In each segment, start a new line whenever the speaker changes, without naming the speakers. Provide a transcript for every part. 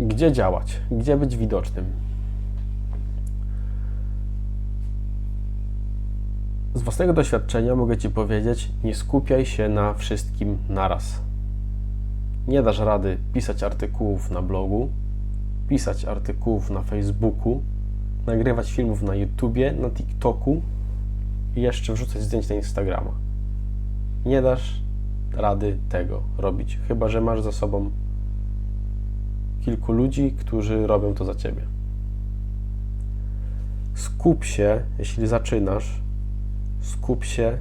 Gdzie działać? Gdzie być widocznym? Z własnego doświadczenia mogę Ci powiedzieć, nie skupiaj się na wszystkim naraz. Nie dasz rady pisać artykułów na blogu, pisać artykułów na Facebooku, nagrywać filmów na YouTubie, na TikToku i jeszcze wrzucać zdjęć na Instagrama. Nie dasz rady tego robić, chyba że masz za sobą kilku ludzi, którzy robią to za ciebie. Skup się, jeśli zaczynasz, skup się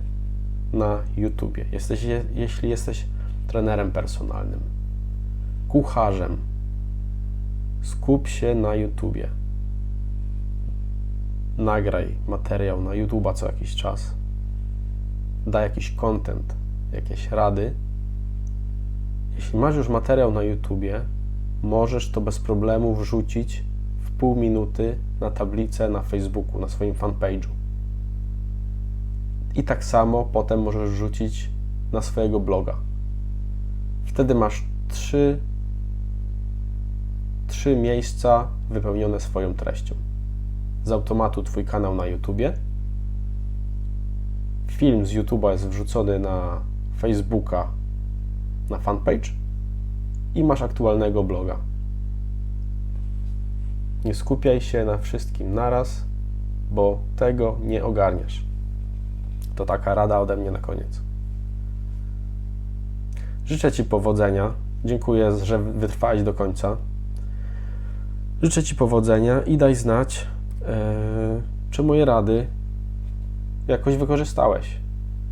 na YouTubie. Jesteś, je- jeśli jesteś trenerem personalnym, kucharzem, skup się na YouTubie. Nagraj materiał na YouTube'a co jakiś czas. Daj jakiś content, jakieś rady. Jeśli masz już materiał na YouTubie, możesz to bez problemu wrzucić w pół minuty na tablicę na Facebooku, na swoim fanpage'u. I tak samo potem możesz wrzucić na swojego bloga. Wtedy masz trzy, trzy miejsca wypełnione swoją treścią. Z automatu Twój kanał na YouTubie. Film z YouTube'a jest wrzucony na Facebooka, na fanpage i masz aktualnego bloga. Nie skupiaj się na wszystkim naraz, bo tego nie ogarniasz. To taka rada ode mnie na koniec. Życzę Ci powodzenia. Dziękuję, że wytrwałeś do końca. Życzę Ci powodzenia i daj znać, e, czy moje rady jakoś wykorzystałeś.